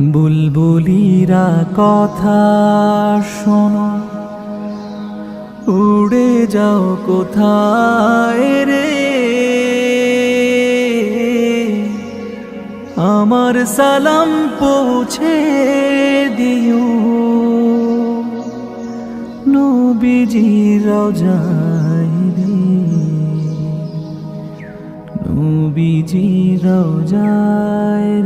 বুলবুলিরা কথা শোনো। উড়ে যাও কোথায় রে? আমার সালাম পৌঁছে দিও। নবীজি রোজায় রে। নবীজি রোজায়